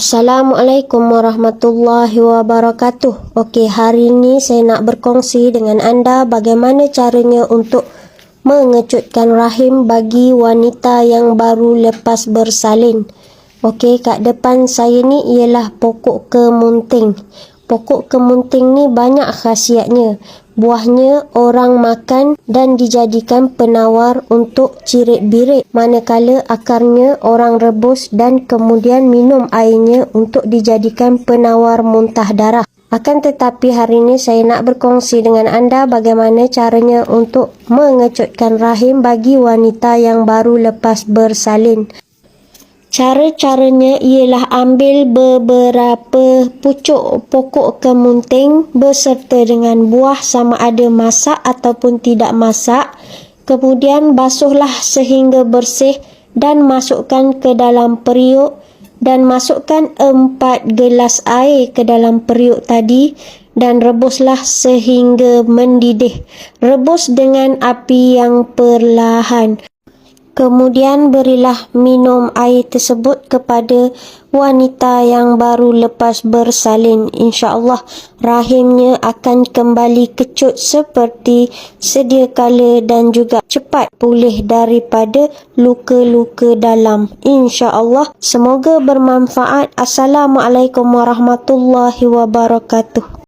Assalamualaikum warahmatullahi wabarakatuh. Okey, hari ini saya nak berkongsi dengan anda bagaimana caranya untuk mengecutkan rahim bagi wanita yang baru lepas bersalin. Okey, kat depan saya ni ialah pokok kemunting. Pokok kemunting ni banyak khasiatnya. Buahnya orang makan dan dijadikan penawar untuk cirit birit. Manakala akarnya orang rebus dan kemudian minum airnya untuk dijadikan penawar muntah darah. Akan tetapi hari ini saya nak berkongsi dengan anda bagaimana caranya untuk mengecutkan rahim bagi wanita yang baru lepas bersalin. Cara-caranya ialah ambil beberapa pucuk pokok kemunting beserta dengan buah sama ada masak ataupun tidak masak. Kemudian basuhlah sehingga bersih dan masukkan ke dalam periuk dan masukkan empat gelas air ke dalam periuk tadi dan rebuslah sehingga mendidih. Rebus dengan api yang perlahan. Kemudian berilah minum air tersebut kepada wanita yang baru lepas bersalin. InsyaAllah rahimnya akan kembali kecut seperti sedia kala dan juga cepat pulih daripada luka-luka dalam. InsyaAllah semoga bermanfaat. Assalamualaikum warahmatullahi wabarakatuh.